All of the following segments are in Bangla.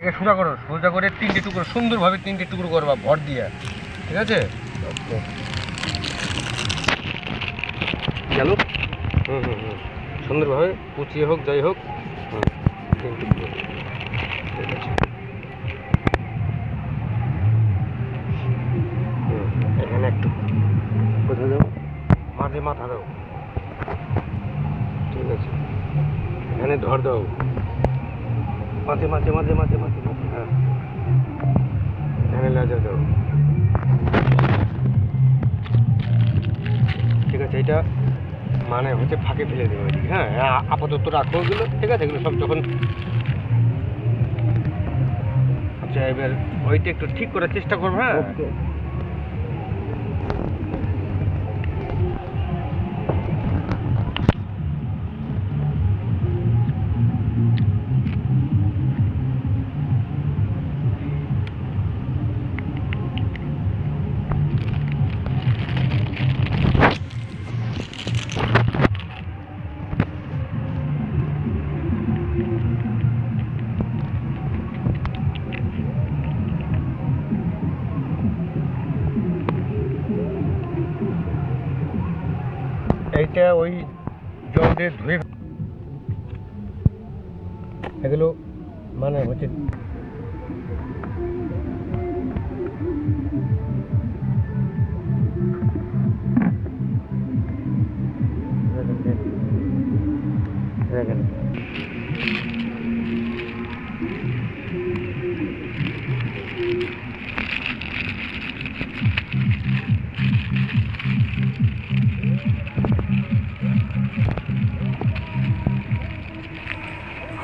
এটাকে সোজা করো, সোজা করে তিনটে টুকরো, সুন্দরভাবে তিনটে টুকরো করবা, ভর দিয়ে। ঠিক আছে? গেল? হুম হুম হুম। সুন্দরভাবে কুচিয়ে হোক, যাই হোক। হুম তিন টুকরো। ঠিক আছে। এখানে একটু কোথায় দাও, মাঝে মাথা দাও। ঠিক আছে। এখানে ধর দাও। মাঝে মাঝে মাঝে মাঝে মাঝে। লাজা দাও ঠিক আছে, এটা মানে হচ্ছে ফাঁকে ফেলে দেবো এদিকে হ্যাঁ আ- আপাতত রাখো ওগুলো, ঠিক আছে? এগুলো সব যখন আচ্ছা এবার ওইটা একটু ঠিক করার চেষ্টা করব হ্যাঁ? এইটা ওই জল দিয়ে ধুয়ে এগুলো মানে হচ্ছে দেখেন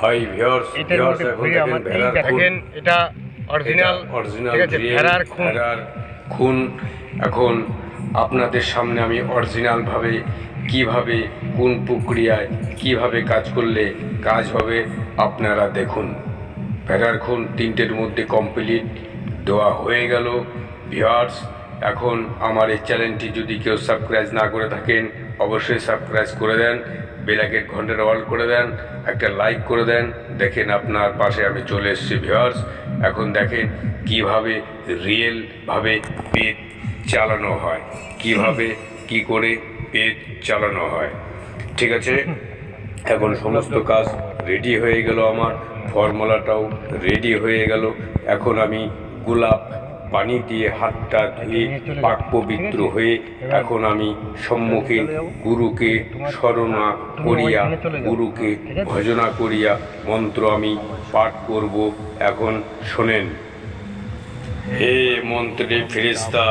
হাই ভিউয়ার্স এটার মধ্যে এখন ঘুরে খুন দেখেন এটা অরিজিনাল অরিজিনাল ঠিক আছে ভেড়ার খুন। এখন আপনাদের সামনে আমি অরিজিনাল ভাবে কীভাবে কোন প্রক্রিয়ায় কীভাবে কাজ করলে কাজ হবে আপনারা দেখুন। ভেড়ার খুন তিনটের মধ্যে কমপ্লিট দেওয়া হয়ে গেল। ভিউয়ার্স এখন আমার এই চ্যানেলটি যদি কেউ সাবস্ক্রাইব না করে থাকেন অবশ্যই সাবস্ক্রাইব করে দেন বেলাকের ঘণ্টার অল করে দেন, একটা লাইক করে দেন। দেখেন আপনার পাশে আমি চলে এসেছি, ভিউয়ার্স। এখন দেখেন কীভাবে রিয়েলভাবে পেট চালানো হয়, কীভাবে, কি করে পেট চালানো হয়। ঠিক আছে? এখন সমস্ত কাজ রেডি হয়ে গেল আমার, ফর্মুলাটাও রেডি হয়ে গেল। এখন আমি গোলাপ পানি দিয়ে হাতটা ধুয়ে পাক পবিত্র হয়ে এখন আমি সম্মুখে গুরুকে স্মরণা করিয়া, গুরুকে ভজনা করিয়া মন্ত্র আমি পাঠ করব। এখন শোনেন। হে মন্ত্রে ফেরেস্তা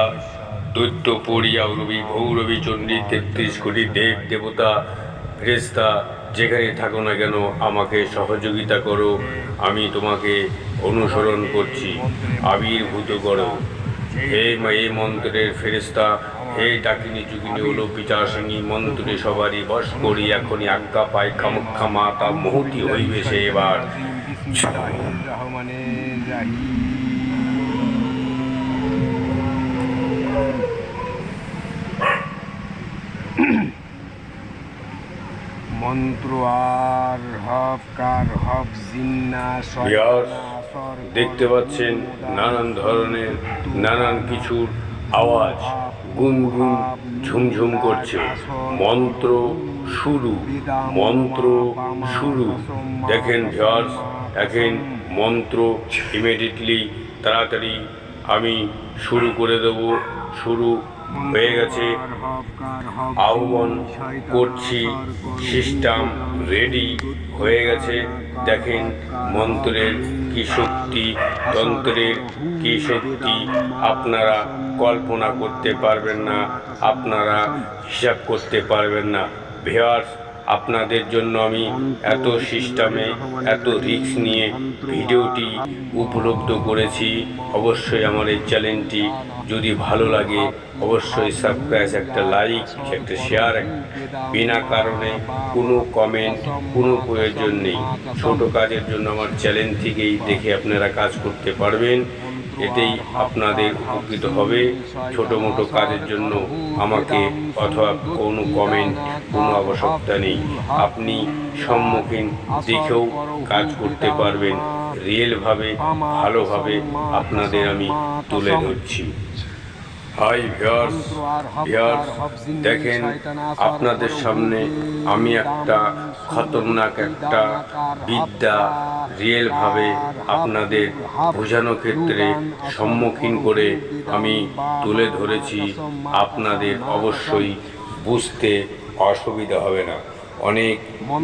দৈত্য পড়িয়া রবি ভৌরবী চণ্ডী তেত্রিশ কোটি দেব দেবতা ফেরেস্তা যেখানে থাকো না কেন আমাকে সহযোগিতা করো। আমি তোমাকে অনুসরণ করছি। আবির্ভূত করো। হে এই মন্ত্রের ফেরেস্তা হে ডাকিনী চুকিনী হলো পিচাসিনী মন্ত্রে সবারই বস করি এখনই আজ্ঞা পাই কামাক্ষা মাতা মহতি হইবে সে এবার। মন্ত্র আর হব কার হব জিন্না দেখতে পাচ্ছেন নানান ধরনের নানান কিছুর আওয়াজ। গুনগুন ঝুমঝুম করছে। মন্ত্র শুরু মন্ত্র শুরু। দেখেন ভিউয়ার্স দেখেন মন্ত্র ইমিডিয়েটলি তাড়াতাড়ি আমি শুরু করে দেব, শুরু হয়ে গেছে। আহ্বান করছি সিস্টেম রেডি হয়ে গেছে। দেখেন মন্ত্রের কি শক্তি, তন্ত্রের কি শক্তি, আপনারা কল্পনা করতে পারবেন না, আপনারা হিসাব করতে পারবেন না। ভিওয়ার্স আপনাদের জন্য আমি এত সিস্টেমে এত রিস্ক নিয়ে ভিডিওটি উপলব্ধ করেছি। অবশ্যই আমার এই চ্যানেলটি যদি ভালো লাগে, অবশ্যই সাবস্ক্রাইব, একটা লাইক, একটা শেয়ার, বিনা কারণে কোনো কমেন্ট, কোনো প্রয়োজন নেই। ছোট কাজের জন্য আমার চ্যানেল থেকেই দেখে আপনারা কাজ করতে পারবেন। এতেই আপনাদের উপকৃত হবে। ছোটো মোটো কাজের জন্য আমাকে অথবা কোনো কমেন্ট কোনো আবশ্যকতা নেই। আপনি সম্মুখীন দেখেও কাজ করতে পারবেন। রিয়েলভাবে, ভালোভাবে আপনাদের আমি তুলে ধরছি। হাই ভিয়ার্স ভিয়ার্স দেখেন আপনাদের সামনে আমি একটা খতরনাক একটা বিদ্যা রিয়েলভাবে আপনাদের বোঝানো ক্ষেত্রে সম্মুখীন করে আমি তুলে ধরেছি। আপনাদের অবশ্যই বুঝতে অসুবিধা হবে না। অনেক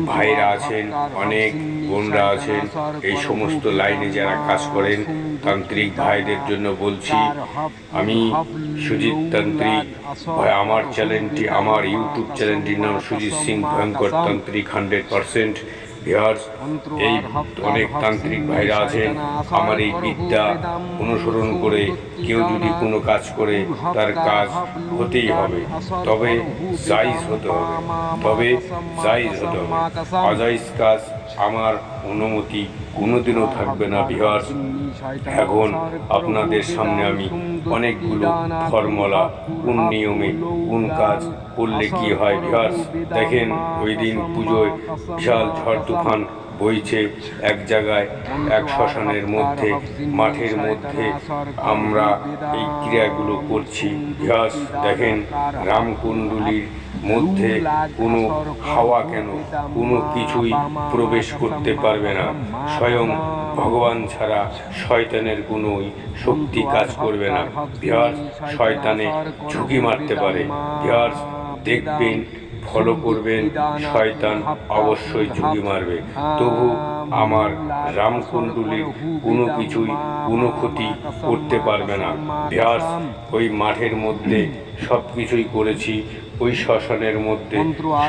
ভাইরা আছেন অনেক বোনরা আছেন এই সমস্ত লাইনে যারা কাজ করেন তান্ত্রিক ভাইদের জন্য বলছি আমি সুজিত তান্ত্রিক ভাই আমার চ্যানেলটি আমার ইউটিউব চ্যানেলটির নাম সুজিত সিং ভয়ঙ্কর তান্ত্রিক হান্ড্রেড পারসেন্ট ভিউয়ার্স এই অনেক তান্ত্রিক ভাইরা আছেন। আমার এই বিদ্যা অনুসরণ করে কেউ যদি কোনো কাজ করে, তার কাজ হতেই হবে। তবে জাইজ হতে হবে। তবে জাইজ হতে হবে। অজাইজ কাজ আমার অনুমতি কোনোদিনও থাকবে না ভিউয়ার্স এখন আপনাদের সামনে আমি অনেকগুলো ফর্মুলা, কোন নিয়মে কোন কাজ করলে কি হয় ভিউয়ার্স দেখেন ওই দিন পুজোয় বিশাল ঝড় তুফান বইছে এক জায়গায়, এক শ্মশানের মধ্যে, মাঠের মধ্যে। আমরা এই ক্রিয়াগুলো করছি ভিউয়ার্স দেখেন রামকুণ্ডলীর মধ্যে কোনো হাওয়া কেন? কোনো কিছুই প্রবেশ করতে পারবে না। স্বয়ং ভগবান ছাড়া শয়তানের কোনোই শক্তি কাজ করবে না। বিহার শয়তানে ঝুঁকি মারতে পারে। বিহার দেখবেন ফলো করবেন, শয়তান অবশ্যই ঝুঁকি মারবে। তবু আমার রামকুণ্ডলীর কোনো কিছুই কোনো ক্ষতি করতে পারবে না। বিহার ওই মাঠের মধ্যে সব কিছুই করেছি, ওই শ্মশানের মধ্যে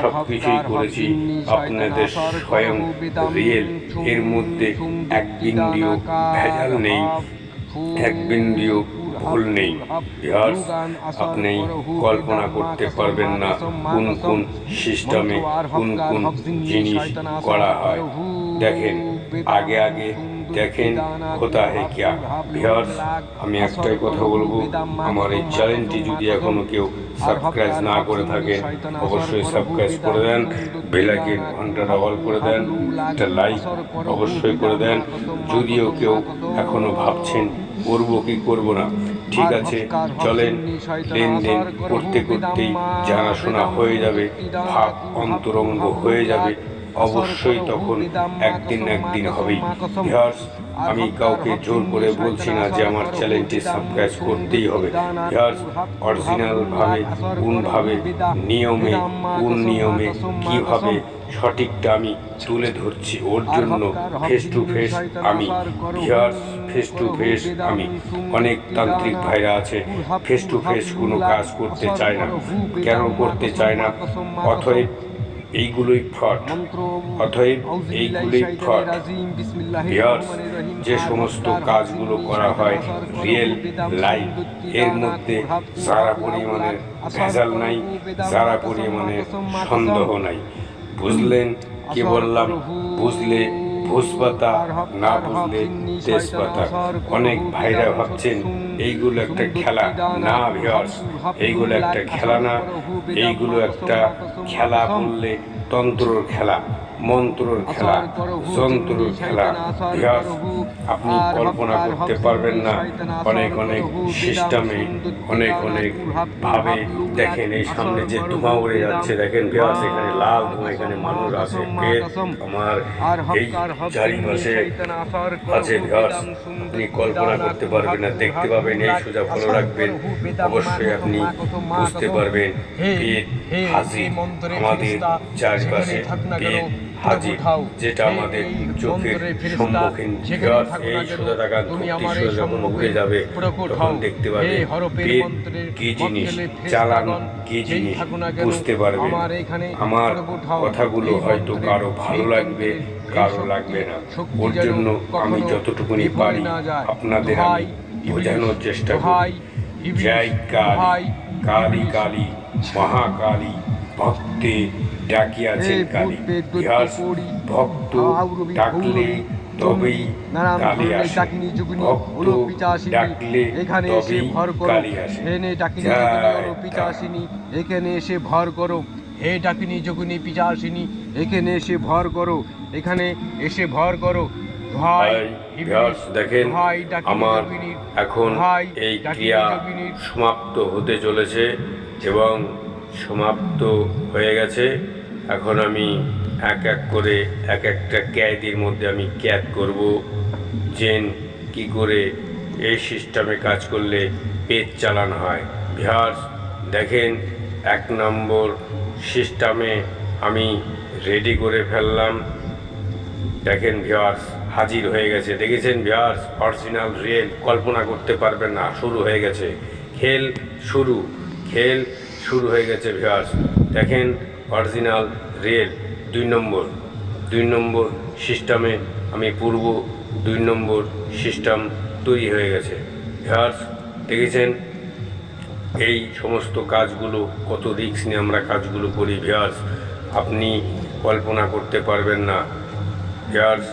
সব কিছুই করেছি। আপনাদের স্বয়ং রিয়েল, এর মধ্যে এক বিন্দুও ভেজাল নেই, এক বিন্দুও ভুল নেই। বিহার, আপনি কল্পনা করতে পারবেন না কোন কোন সিস্টেমে কোন কোন জিনিস করা হয়। দেখেন, আগে আগে দেখেন হতা হে কিয়া। ভিউয়ার্স আমি একটাই কথা বলব, আমার এই চ্যানেলটি যদি এখনও কেউ সাবস্ক্রাইব না করে থাকে, অবশ্যই সাবস্ক্রাইব করে দেন বেলাইকেন ঘন্টাটা অল করে দেন, একটা লাইক অবশ্যই করে দেন। যদিও কেউ এখনও ভাবছেন, করব কি করব না ঠিক আছে চলেন লেনদেন করতে করতেই জানাশোনা হয়ে যাবে ভাব অন্তরঙ্গ হয়ে যাবে অবশ্যই তখন একদিন একদিন হবেই। ভিউয়ার্স আমি কাউকে জোর করে বলছি না যে আমার চ্যানেলটি সাবস্ক্রাইব করতেই হবে। ভিউয়ার্স অরিজিনালভাবে কোনভাবে নিয়মে কোন নিয়মে কীভাবে সঠিকটা আমি তুলে ধরছি ওর জন্য ফেস টু ফেস আমি ভিউয়ার্স ফেস টু ফেস আমি অনেক তান্ত্রিক ভাইরা আছে ফেস টু ফেস কোনো কাজ করতে চায় না কেন করতে চায় না? অথব এইগুলোই ফ্রড। অতএব এইগুলোই ফ্রড। ভিউয়ার্স যে সমস্ত কাজগুলো করা হয় রিয়েল লাইফ এর মধ্যে সারা পরিমাণের ভেজাল নাই সারা পরিমাণের সন্দেহ নাই। বুঝলেন কি বললাম? বুঝলে ভোজপাতা না বুঝলে তেজপাতা। অনেক ভাইরা ভাবছেন এইগুলো একটা খেলা। না ভিওর্স এইগুলো একটা খেলা না। এইগুলো একটা খেলা বললে তন্ত্রর খেলা, মন্ত্রর খেলা, যন্ত্রর খেলা। ভিওর্স আপনি কল্পনা করতে পারবেন না। অনেক অনেক সিস্টেমে অনেক অনেক ভাবে দেখেন, এই সামনে যে ধোঁয়া উড়ে যাচ্ছে। দেখেন ভিওর্স এখানে লাল ধোঁয়া, এখানে মানুষ আছে। পেট আমার এই চারিপাশে আছে ভিওর্স আপনি কল্পনা করতে পারবেন না, দেখতে পাবেন এই সোজা ভালো রাখবেন। অবশ্যই আপনি বুঝতে পারবেন পেট আমাদের চারিপাশে পেট যেটা আমাদের চোখের সম্মুখীন এই সোজা ধূপটি সোজা যখন উড়ে যাবে। তখন দেখতে পাবে পেট কি জিনিস চালান কি জিনিস বুঝতে পারবে আমার কথাগুলো হয়তো কারও ভালো লাগবে কারও লাগবে না। ওর জন্য আমি যতটুকুনি পারি আপনাদের আমি বোঝানোর চেষ্টা করি। জয় কালী কালী কালী মহাকালী ভক্তে ডাকিয়াছেন কালী। ইহাস ভক্ত ডাকলে তবেই কালী আসে। ডাকলে এখানে এসে ভর করো। হেনে ডাকিনি। পিচাসিনী এখানে এসে ভর করো। হে ডাকিনি যোগিনী পিচাসিনী এখানে এসে ভর করো। এখানে এসে ভর করো। ভাই ভিউয়ার্স দেখেন আমার এখন এই ক্রিয়া সমাপ্ত হতে চলেছে এবং সমাপ্ত হয়ে গেছে। এখন আমি এক এক করে এক একটা ক্যাদির মধ্যে আমি ক্যাদ করব। জেন কি করে এই সিস্টেমে কাজ করলে পেজ চালানো হয়? ভিউয়ার্স দেখেন এক নম্বর সিস্টেমে আমি রেডি করে ফেললাম। দেখেন ভিওয়ার্স হাজির হয়ে গেছে। দেখেছেন ভিওয়ার্স অরিজিনাল রিয়েল কল্পনা করতে পারবেন না, শুরু হয়ে গেছে। খেল শুরু খেল শুরু হয়ে গেছে ভিওয়ার্স দেখেন অরিজিনাল রিয়েল দুই নম্বর। দুই নম্বর সিস্টেমে আমি পূর্ব, দুই নম্বর সিস্টেম তৈরি হয়ে গেছে। ভিওয়ার্স দেখেছেন? এই সমস্ত কাজগুলো, কত রিস্ক নিয়ে আমরা কাজগুলো করি ভিয়ার্স আপনি কল্পনা করতে পারবেন না। ভিয়ার্স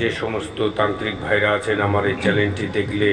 যে সমস্ত তান্ত্রিক ভাইরা আছেন আমার এই চ্যানেলটি দেখলে